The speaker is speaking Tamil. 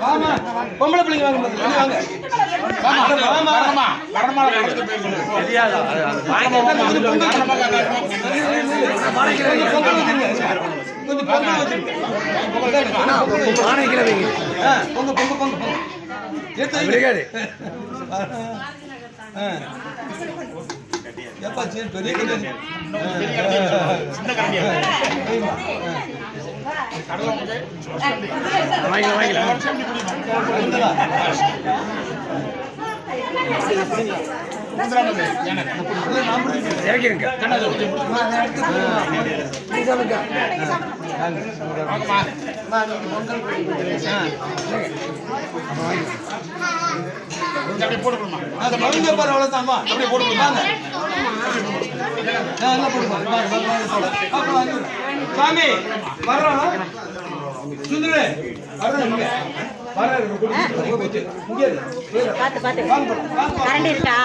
வாமா பொம்பளை பிள்ளைங்க வாங்க. வாங்க வாமா வரமாலை படத்துக்கு பேர் சொல்லு. கொஞ்சம் பொங்கல் வச்சிருங்க. பொங்கல் வைங்க. ஆ, பொங்க, பொங்க, பொங்க, பொங்க. எடுத்து வைங்க. ஆ. ஏப்பா, சரி, பெரிய. சின்ன கரண்டியா? அப்படியே அந்த மருந்து பரவாயில்ல அவ்வளவுதான்மா. அப்படியே போட்டு சாமி வர்றோம். சுந்தரு வர்றோம் வர்றாரு இங்க. வாங்க போடு. கரண்ட் இருக்கா?